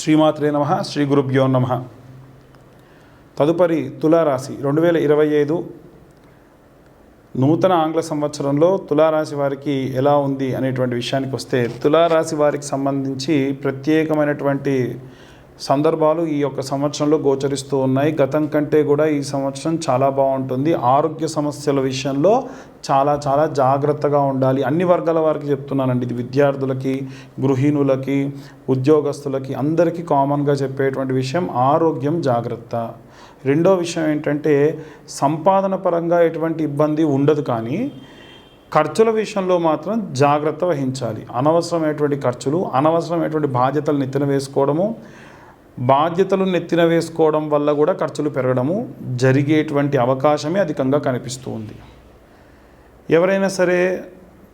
శ్రీమాత్రే నమ శ్రీ గురుభ్యో నమ. తదుపరి తులారాశి రెండు వేల ఇరవై ఐదు నూతన ఆంగ్ల సంవత్సరంలో తులారాశి వారికి ఎలా ఉంది అనేటువంటి విషయానికి వస్తే తులారాశి వారికి సంబంధించి ప్రత్యేకమైనటువంటి సందర్భాలు ఈ యొక్క సంవత్సరంలో గోచరిస్తూ ఉన్నాయి. గతం కంటే కూడా ఈ సంవత్సరం చాలా బాగుంటుంది. ఆరోగ్య సమస్యల విషయంలో చాలా చాలా జాగ్రత్తగా ఉండాలి. అన్ని వర్గాల వారికి చెప్తున్నానండి. ఇది విద్యార్థులకి గృహిణులకి ఉద్యోగస్తులకి అందరికీ కామన్గా చెప్పేటువంటి విషయం ఆరోగ్యం జాగ్రత్త. రెండో విషయం ఏంటంటే సంపాదన పరంగా ఎటువంటి ఇబ్బంది ఉండదు కానీ ఖర్చుల విషయంలో మాత్రం జాగ్రత్త వహించాలి. అనవసరమైనటువంటి ఖర్చులు అనవసరమైనటువంటి బాధ్యతలు నెత్తిన వేసుకోవడము బాధ్యతలు నెత్తిన వేసుకోవడం వల్ల కూడా ఖర్చులు పెరగడము జరిగేటువంటి అవకాశమే అధికంగా కనిపిస్తూ ఉంది. ఎవరైనా సరే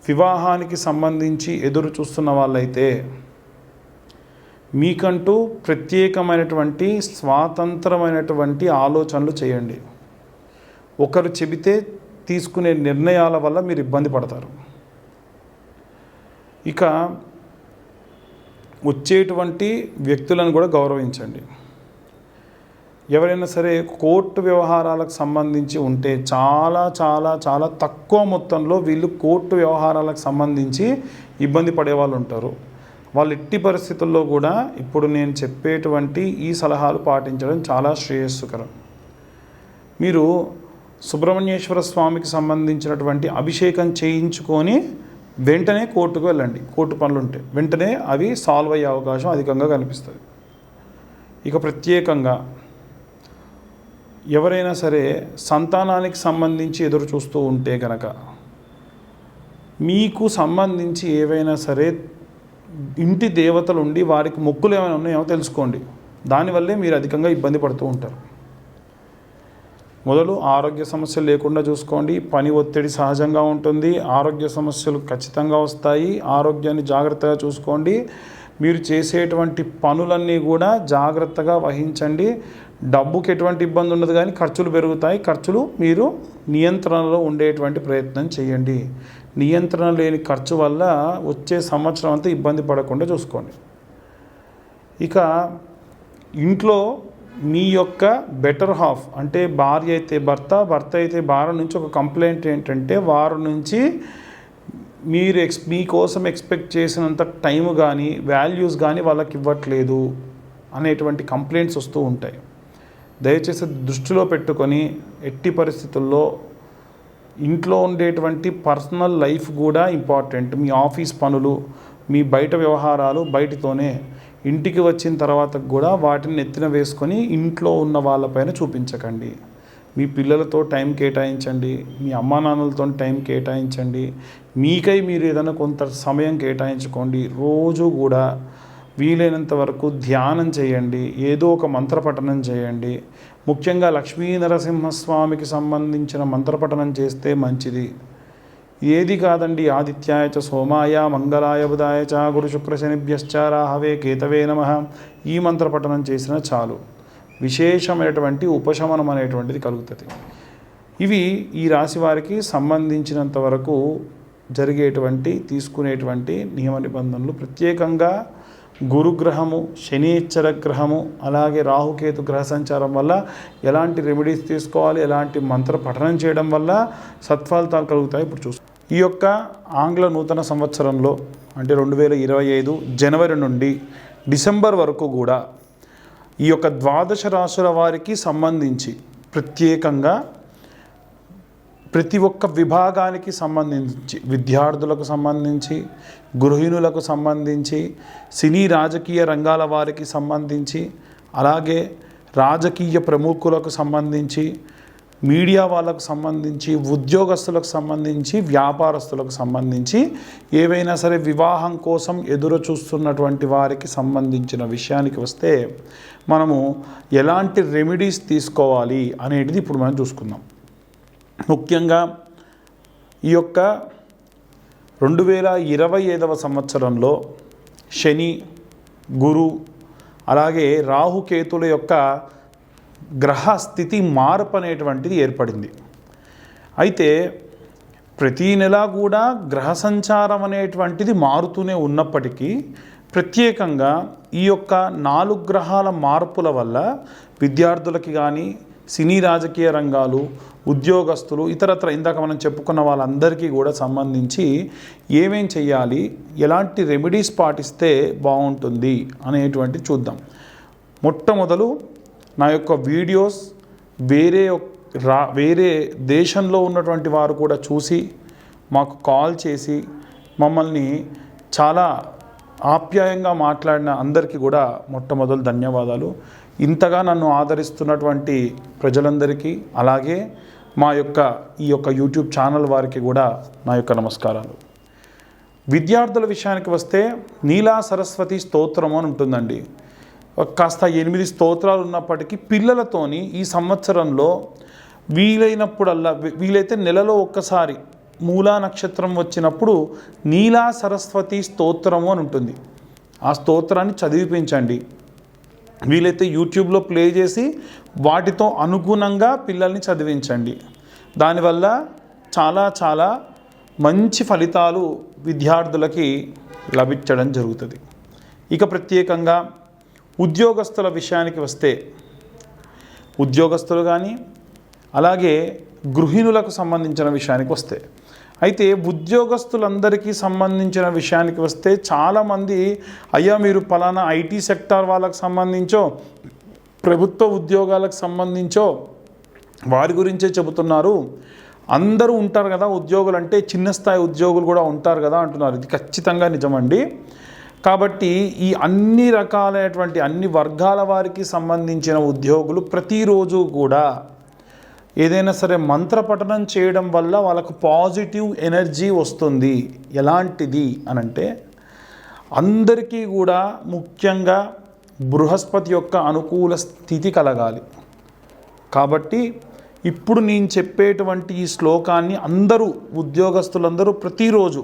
వివాహానికి సంబంధించి ఎదురు చూస్తున్న వాళ్ళైతే మీకంటూ ప్రత్యేకమైనటువంటి స్వాతంత్రమైనటువంటి ఆలోచనలు చేయండి. ఒకరు చెబితే తీసుకునే నిర్ణయాల వల్ల మీరు ఇబ్బంది పడతారు. ఇక వచ్చేటువంటి వ్యక్తులను కూడా గౌరవించండి. ఎవరైనా సరే కోర్టు వ్యవహారాలకు సంబంధించి ఉంటే చాలా చాలా చాలా తక్కువ మొత్తంలో వీళ్ళు కోర్టు వ్యవహారాలకు సంబంధించి ఇబ్బంది పడే వాళ్ళు ఉంటారు. వాళ్ళు ఎట్టి పరిస్థితుల్లో కూడా ఇప్పుడు నేను చెప్పేటువంటి ఈ సలహాలు పాటించడం చాలా శ్రేయస్సుకరం మీరు సుబ్రహ్మణ్యేశ్వర స్వామికి సంబంధించినటువంటి అభిషేకం చేయించుకొని వెంటనే కోర్టుకు వెళ్ళండి. కోర్టు పనులు ఉంటాయి వెంటనే అవి సాల్వ్ అయ్యే అవకాశం అధికంగా కనిపిస్తుంది. ఇక ప్రత్యేకంగా ఎవరైనా సరే సంతానానికి సంబంధించి ఎదురు చూస్తూ ఉంటే కనుక మీకు సంబంధించి ఏవైనా సరే ఇంటి దేవతలు ఉండి వారికి మొక్కులు ఏమైనా ఉన్నాయో తెలుసుకోండి. దానివల్లే మీరు అధికంగా ఇబ్బంది పడుతూ ఉంటారు. మొదలు ఆరోగ్య సమస్యలు లేకుండా చూసుకోండి. పని ఒత్తిడి సహజంగా ఉంటుంది. ఆరోగ్య సమస్యలు ఖచ్చితంగా వస్తాయి. ఆరోగ్యాన్ని జాగ్రత్తగా చూసుకోండి. మీరు చేసేటువంటి పనులన్నీ కూడా జాగ్రత్తగా వహించండి. డబ్బుకి ఎటువంటి ఇబ్బంది ఉండదు కానీ ఖర్చులు పెరుగుతాయి. ఖర్చులు మీరు నియంత్రణలో ఉండేటువంటి ప్రయత్నం చేయండి. నియంత్రణ లేని ఖర్చు వల్ల వచ్చే సంవత్సరం అంతా ఇబ్బంది పడకుండా చూసుకోండి. ఇక ఇంట్లో మీ యొక్క బెటర్ హాఫ్ అంటే భార్య అయితే భర్త భర్త అయితే భార్య నుంచి ఒక కంప్లైంట్ ఏంటంటే వారి నుంచి మీరు ఎక్స్ మీకోసం ఎక్స్పెక్ట్ చేసినంత టైం కానీ వాల్యూస్ కానీ వాళ్ళకి ఇవ్వట్లేదు అనేటువంటి కంప్లైంట్స్ వస్తూ ఉంటాయి. దయచేసి దృష్టిలో పెట్టుకొని ఎట్టి పరిస్థితుల్లో ఇంట్లో ఉండేటువంటి పర్సనల్ లైఫ్ కూడా ఇంపార్టెంట్ మీ ఆఫీస్ పనులు మీ బయట వ్యవహారాలు బయటతోనే ఇంటికి వచ్చిన తర్వాత కూడా వాటిని ఎత్తిన వేసుకొని ఇంట్లో ఉన్న వాళ్ళపైన చూపించకండి. మీ పిల్లలతో టైం కేటాయించండి. మీ అమ్మా నాన్నలతో టైం కేటాయించండి. మీకై మీరు ఏదైనా కొంత సమయం కేటాయించుకోండి. రోజు కూడా వీలైనంత వరకు ధ్యానం చేయండి. ఏదో ఒక మంత్రపఠనం చేయండి. ముఖ్యంగా లక్ష్మీ నరసింహస్వామికి సంబంధించిన మంత్రపఠనం చేస్తే మంచిది. ఏది కాదండి ఆదిత్యాయ చ సోమాయ మంగళాయ బుధాయ చ గురు శుక్ర శనిభ్యశ్చ రాహవే కేతవే నమ. ఈ మంత్రపఠనం చేసిన చాలు. విశేషమైనటువంటి ఉపశమనం అనేటువంటిది కలుగుతుంది. ఇవి ఈ రాశి వారికి సంబంధించినంత వరకు జరిగేటువంటి తీసుకునేటువంటి నియమ నిబంధనలు. ప్రత్యేకంగా గురుగ్రహము శనీశ్వర గ్రహము అలాగే రాహుకేతు గ్రహ సంచారం వల్ల ఎలాంటి రెమెడీస్ తీసుకోవాలి ఎలాంటి మంత్ర పఠనం చేయడం వల్ల సత్ఫలితాలు కలుగుతాయి. ఇప్పుడు చూస్తాం ఈ యొక్క ఆంగ్ల నూతన సంవత్సరంలో అంటే రెండు వేల ఇరవై ఐదు జనవరి నుండి డిసెంబర్ వరకు కూడా ఈ యొక్క ద్వాదశ రాశుల వారికి సంబంధించి ప్రత్యేకంగా ప్రతి ఒక్క విభాగానికి సంబంధించి విద్యార్థులకు సంబంధించి గృహిణులకు సంబంధించి సినీ రాజకీయ రంగాల వారికి సంబంధించి అలాగే రాజకీయ ప్రముఖులకు సంబంధించి మీడియా వాళ్ళకు సంబంధించి ఉద్యోగస్తులకు సంబంధించి వ్యాపారస్తులకు సంబంధించి ఏవైనా సరే వివాహం కోసం ఎదురు చూస్తున్నటువంటి వారికి సంబంధించిన విషయానికి వస్తే మనము ఎలాంటి రెమెడీస్ తీసుకోవాలి అనేటిది ఇప్పుడు మనం చూసుకుందాం. ముఖ్యంగా ఈ యొక్క రెండు వేల ఇరవై ఐదవ సంవత్సరంలో శని గురు అలాగే రాహుకేతుల యొక్క గ్రహ స్థితి మార్పు అనేటువంటిది ఏర్పడింది. అయితే ప్రతీ నెల కూడా గ్రహ సంచారం అనేటువంటిది మారుతూనే ఉన్నప్పటికీ ప్రత్యేకంగా ఈ యొక్క నాలుగు గ్రహాల మార్పుల వల్ల విద్యార్థులకి కానీ సినీ రాజకీయ రంగాలు ఉద్యోగస్తులు ఇతరత్ర ఇందాక మనం చెప్పుకున్న వాళ్ళందరికీ కూడా సంబంధించి ఏమేం చేయాలి ఎలాంటి రెమెడీస్ పాటిస్తే బాగుంటుంది అనేటువంటి చూద్దాం. మొట్టమొదలు నా యొక్క వీడియోస్ వేరే రా వేరే దేశంలో ఉన్నటువంటి వారు కూడా చూసి మాకు కాల్ చేసి మమ్మల్ని చాలా ఆప్యాయంగా మాట్లాడిన అందరికీ కూడా మొట్టమొదలు ధన్యవాదాలు. ఇంతగా నన్ను ఆదరిస్తున్నటువంటి ప్రజలందరికీ అలాగే మా యొక్క ఈ యొక్క యూట్యూబ్ ఛానల్ వారికి కూడా నా యొక్క నమస్కారాలు. విద్యార్థుల విషయానికి వస్తే నీలా సరస్వతి స్తోత్రం అని ఉంటుందండి. కాస్త ఎనిమిది స్తోత్రాలు ఉన్నప్పటికీ పిల్లలతోని ఈ సంవత్సరంలో వీలైనప్పుడల్లా వీలైతే నెలలో ఒక్కసారి మూలా నక్షత్రం వచ్చినప్పుడు నీలా సరస్వతి స్తోత్రము అని ఉంటుంది. ఆ స్తోత్రాన్ని చదివిపించండి. వీలైతే యూట్యూబ్లో ప్లే చేసి వాటితో అనుగుణంగా పిల్లల్ని చదివించండి. దానివల్ల చాలా చాలా మంచి ఫలితాలు విద్యార్థులకి లభించడం జరుగుతుంది. ఇక ప్రత్యేకంగా ఉద్యోగస్తుల విషయానికి వస్తే ఉద్యోగస్తులు కానీ అలాగే గృహిణులకు సంబంధించిన విషయానికి వస్తే. అయితే ఉద్యోగస్తులందరికీ సంబంధించిన విషయానికి వస్తే చాలామంది అయ్యా మీరు పలానా ఐటీ సెక్టార్ వాళ్ళకు సంబంధించో ప్రభుత్వ ఉద్యోగాలకు సంబంధించో వారి గురించే చెబుతున్నారు. అందరూ ఉంటారు కదా ఉద్యోగులు అంటే చిన్న స్థాయి ఉద్యోగులు కూడా ఉంటారు కదా అంటున్నారు. ఇది ఖచ్చితంగా నిజమండి. కాబట్టి ఈ అన్ని రకాలైనటువంటి అన్ని వర్గాల వారికి సంబంధించిన ఉద్యోగులు ప్రతిరోజు కూడా ఏదైనా సరే మంత్రపఠనం చేయడం వల్ల వాళ్ళకు పాజిటివ్ ఎనర్జీ వస్తుంది. ఎలాంటిది అనంటే అందరికీ కూడా ముఖ్యంగా బృహస్పతి యొక్క అనుకూల స్థితి కలగాలి. కాబట్టి ఇప్పుడు నేను చెప్పేటువంటి ఈ శ్లోకాన్ని అందరూ ఉద్యోగస్తులందరూ ప్రతిరోజు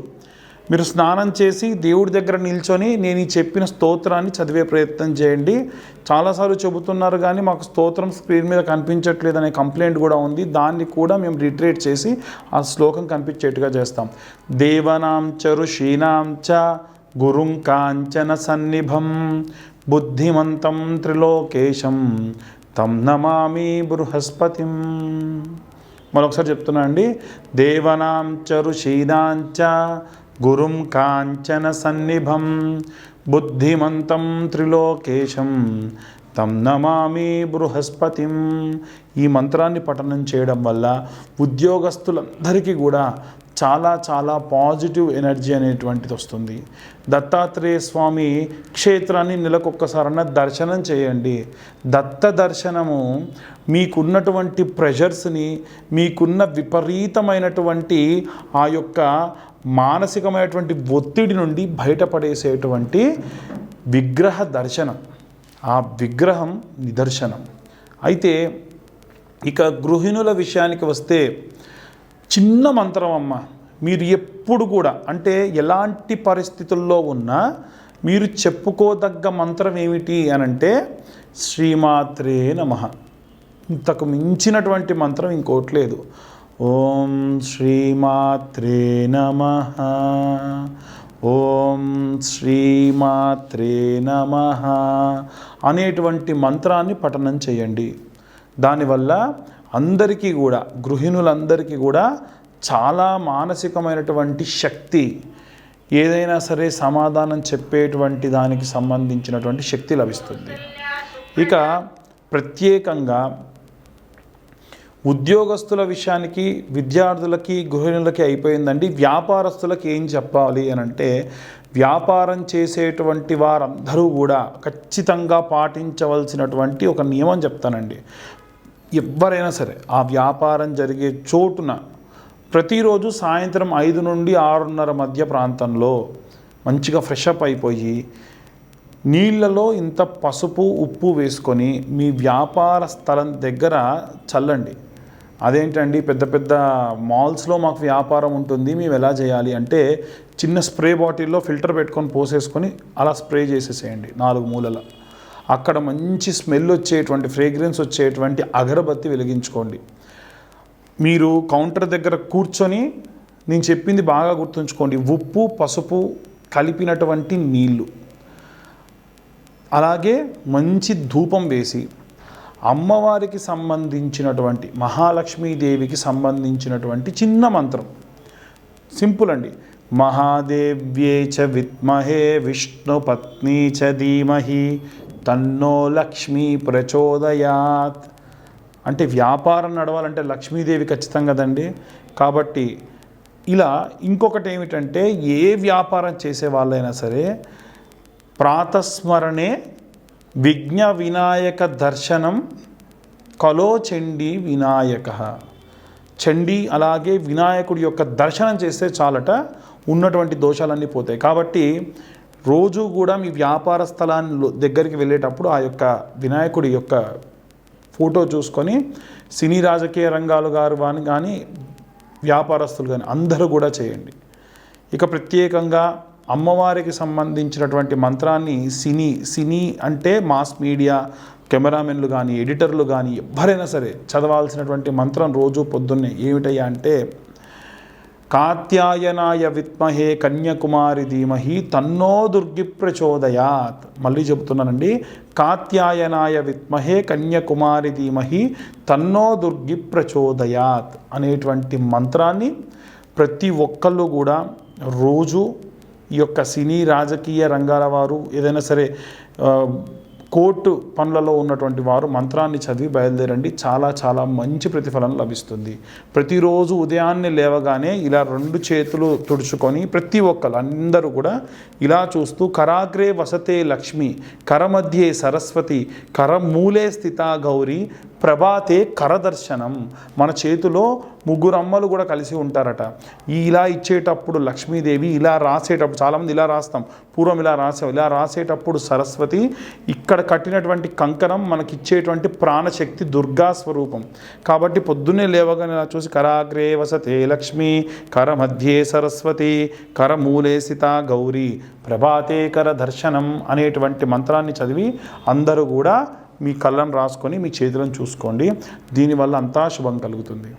మీరు స్నానం చేసి దేవుడి దగ్గర నిల్చొని నేను ఈ చెప్పిన స్తోత్రాన్ని చదివే ప్రయత్నం చేయండి. చాలాసార్లు చెబుతున్నారు కానీ మాకు స్తోత్రం స్క్రీన్ మీద కనిపించట్లేదు అనే కంప్లైంట్ కూడా ఉంది. దాన్ని కూడా మేము రిట్రేట్ చేసి ఆ శ్లోకం కనిపించేట్టుగా చేస్తాం. దేవనాం చ ఋషీనాం చ గురుం కాంచన సన్నిభం బుద్ధిమంతం త్రిలోకేశం తం నమామి బృహస్పతిం. మరొకసారి చెప్తున్నా అండి. దేవనాం చ ఋషీనాం చ గురుం కాంచన సన్నిభం బుద్ధిమంతం త్రిలోకేశం తం నమామి బృహస్పతిం. ఈ మంత్రాన్ని పఠనం చేయడం వల్ల ఉద్యోగస్తులందరికీ కూడా చాలా చాలా పాజిటివ్ ఎనర్జీ అనేటువంటిది వస్తుంది. దత్తాత్రేయ స్వామి క్షేత్రాన్ని నెలకొక్కసారన్నా దర్శనం చేయండి. దత్త దర్శనము మీకున్నటువంటి ప్రెషర్స్ని మీకున్న విపరీతమైనటువంటి ఆ యొక్క మానసికమైనటువంటి ఒత్తిడి నుండి బయటపడేసేటువంటి విగ్రహ దర్శనం. ఆ విగ్రహం నిదర్శనం. అయితే ఇక గృహిణుల విషయానికి వస్తే చిన్న మంత్రం అమ్మ మీరు ఎప్పుడు కూడా అంటే ఎలాంటి పరిస్థితుల్లో ఉన్నా మీరు చెప్పుకోదగ్గ మంత్రం ఏమిటి అనంటే శ్రీమాత్రే నమ. ఇంతకు మించినటువంటి మంత్రం ఇంకోటి లేదు. ఓం శ్రీమాత్రే నమ. ఓం శ్రీమాత్రే నమ. అనేటువంటి మంత్రాన్ని పఠనం చేయండి. దానివల్ల అందరికీ కూడా గృహిణులందరికీ కూడా చాలా మానసికమైనటువంటి శక్తి ఏదైనా సరే సమాధానం చెప్పేటువంటి దానికి సంబంధించినటువంటి శక్తి లభిస్తుంది. ఇక ప్రత్యేకంగా ఉద్యోగస్తుల విషయానికి విద్యార్థులకి గృహిణులకి అయిపోయిందండి. వ్యాపారస్తులకి ఏం చెప్పాలి అని అంటే వ్యాపారం చేసేటువంటి వారందరూ కూడా ఖచ్చితంగా పాటించవలసినటువంటి ఒక నియమం చెప్తానండి. ఎవరైనా సరే ఆ వ్యాపారం జరిగే చోటున ప్రతిరోజు సాయంత్రం ఐదు నుండి ఆరున్నర మధ్య ప్రాంతంలో మంచిగా ఫ్రెష్ అప్ అయిపోయి నీళ్ళలో ఇంత పసుపు ఉప్పు వేసుకొని మీ వ్యాపార స్థలం దగ్గర చల్లండి. అదేంటండి? పెద్ద పెద్ద మాల్స్లో మాకు వ్యాపారం ఉంటుంది. మేము ఎలా చేయాలి అంటే చిన్న స్ప్రే బాటిల్లో ఫిల్టర్ పెట్టుకొని పోసేసుకొని అలా స్ప్రే చేసేసేయండి నాలుగు మూలల. అక్కడ మంచి స్మెల్ వచ్చేటువంటి ఫ్రేగ్రెన్స్ వచ్చేటువంటి అగరబత్తి వెలిగించుకోండి. మీరు కౌంటర్ దగ్గర కూర్చొని నేను చెప్పింది బాగా గుర్తుంచుకోండి. ఉప్పు పసుపు కలిపినటువంటి నీళ్ళు. అలాగే మంచి ధూపం వేసి అమ్మవారికి సంబంధించినటువంటి మహాలక్ష్మీదేవికి సంబంధించినటువంటి చిన్న మంత్రం. సింపుల్ అండి. మహాదేవ్యే చ విద్మహే విష్ణుపత్ని చ ధీమహి తన్నో లక్ష్మీ ప్రచోదయాత్. అంటే వ్యాపారం నడవాలంటే లక్ష్మీదేవి ఖచ్చితంగా కదండి. కాబట్టి ఇలా ఇంకొకటి ఏమిటంటే ఏ వ్యాపారం చేసే వాళ్ళైనా సరే ప్రాతస్మరణే విఘ్న వినాయక దర్శనం కలో చండీ వినాయక. చండీ అలాగే వినాయకుడి యొక్క దర్శనం చేస్తే చాలట ఉన్నటువంటి దోషాలన్నీ పోతాయి. కాబట్టి రోజు కూడా మీ వ్యాపార స్థలాన్ని దగ్గరికి వెళ్ళేటప్పుడు ఆ యొక్క వినాయకుడి యొక్క ఫోటో చూసుకొని సినీ రాజకీయ రంగాలు గారు కానీ కానీ వ్యాపారస్తులు కానీ అందరూ కూడా చేయండి. ఇక ప్రత్యేకంగా అమ్మవారికి సంబంధించినటువంటి మంత్రాన్ని సినీ సినీ అంటే మాస్ మీడియా కెమెరామెన్లు కానీ ఎడిటర్లు కానీ ఎవరైనా సరే చదవాల్సినటువంటి మంత్రం రోజు పొద్దున్నే ఏమిటయ్యా అంటే కాత్యాయనాయ విత్మహే కన్యాకుమారి ధీమహి తన్నో దుర్గి ప్రచోదయాత్ మళ్ళీ చెబుతున్నానండి. కాత్యాయనాయ విత్మహే కన్యాకుమారి ధీమహి తన్నో దుర్గి ప్రచోదయాత్ అనేటువంటి మంత్రాన్ని ప్రతి ఒక్కళ్ళు కూడా రోజు ఈ యొక్క సినీ రాజకీయ రంగాల వారు ఏదైనా సరే కోర్టు పనులలో ఉన్నటువంటి వారు మంత్రాన్ని చదివి బయలుదేరండి. చాలా చాలా మంచి ప్రతిఫలం లభిస్తుంది. ప్రతిరోజు ఉదయాన్నే లేవగానే ఇలా రెండు చేతులు తుడుచుకొని ప్రతి ఒక్కరు అందరూ కూడా ఇలా చూస్తూ కరాగ్రే వసతే లక్ష్మి కరమధ్యే సరస్వతి కరమూలే స్థిత గౌరీ ప్రభాతే కరదర్శనం. మన చేతిలో ముగ్గురు అమ్మలు కూడా కలిసి ఉంటారట. ఈ ఇలా ఇచ్చేటప్పుడు లక్ష్మీదేవి ఇలా రాసేటప్పుడు చాలామంది ఇలా రాస్తాం. పూర్వం ఇలా రాసాం ఇలా రాసేటప్పుడు సరస్వతి ఇక్కడ కట్టినటువంటి కంకణం మనకి ఇచ్చేటువంటి ప్రాణశక్తి దుర్గా స్వరూపం. కాబట్టి పొద్దున్నే లేవగానే ఇలా చూసి కరాగ్రే వసతే లక్ష్మి కర మధ్యే సరస్వతి కరమూలే సిత గౌరీ ప్రభాతే కర దర్శనం అనేటువంటి మంత్రాన్ని చదివి అందరూ కూడా మీ కళ్ళను రాసుకొని మీ చేతులను చూసుకోండి. దీనివల్ల అంతా శుభం కలుగుతుంది.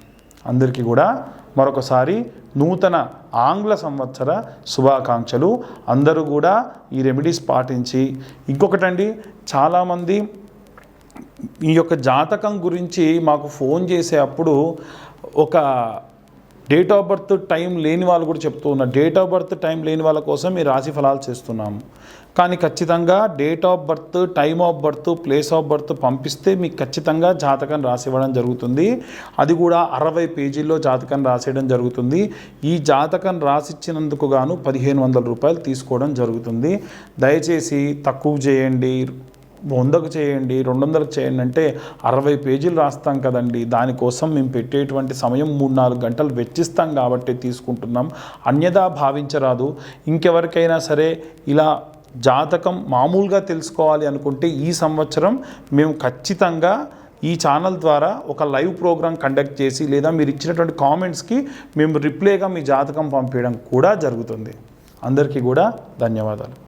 అందరికీ కూడా మరొకసారి నూతన ఆంగ్ల సంవత్సర శుభాకాంక్షలు. అందరూ కూడా ఈ రెమెడీస్ పాటించి ఇంకొకటండి చాలామంది ఈ యొక్క జాతకం గురించి మాకు ఫోన్ చేసే అప్పుడు ఒక డేట్ ఆఫ్ బర్త్ టైం లేని వాళ్ళు కూడా చెప్తూ ఉన్నారు. డేట్ ఆఫ్ బర్త్ టైం లేని వాళ్ళ కోసం మీ రాశి ఫలాలు చేస్తున్నాము. కానీ ఖచ్చితంగా date of birth time of birth place of birth పంపిస్తే మీకు ఖచ్చితంగా జాతకం రాసివ్వడం జరుగుతుంది. అది కూడా అరవై పేజీల్లో జాతకం రాసేయడం జరుగుతుంది. ఈ జాతకం రాసిచ్చినందుకు గాను పదిహేను వందల రూపాయలు తీసుకోవడం జరుగుతుంది. దయచేసి తక్కువ చేయండి. వందకు చేయండి రెండు వందలకు చేయండి అంటే అరవై పేజీలు రాస్తాం కదండి. దానికోసం మేము పెట్టేటువంటి సమయం మూడు నాలుగు గంటలు వెచ్చిస్తాం కాబట్టి తీసుకుంటున్నాం. అన్యదా భావించరాదు. ఇంకెవరికైనా సరే ఇలా జాతకం మామూలుగా తెలుసుకోవాలి అనుకుంటే ఈ సంవత్సరం మేము ఖచ్చితంగా ఈ ఛానల్ ద్వారా ఒక లైవ్ ప్రోగ్రామ్ కండక్ట్ చేసి లేదా మీరు ఇచ్చినటువంటి కామెంట్స్కి మేము రిప్లైగా మీ జాతకం పంపించడం కూడా జరుగుతుంది. అందరికీ కూడా ధన్యవాదాలు.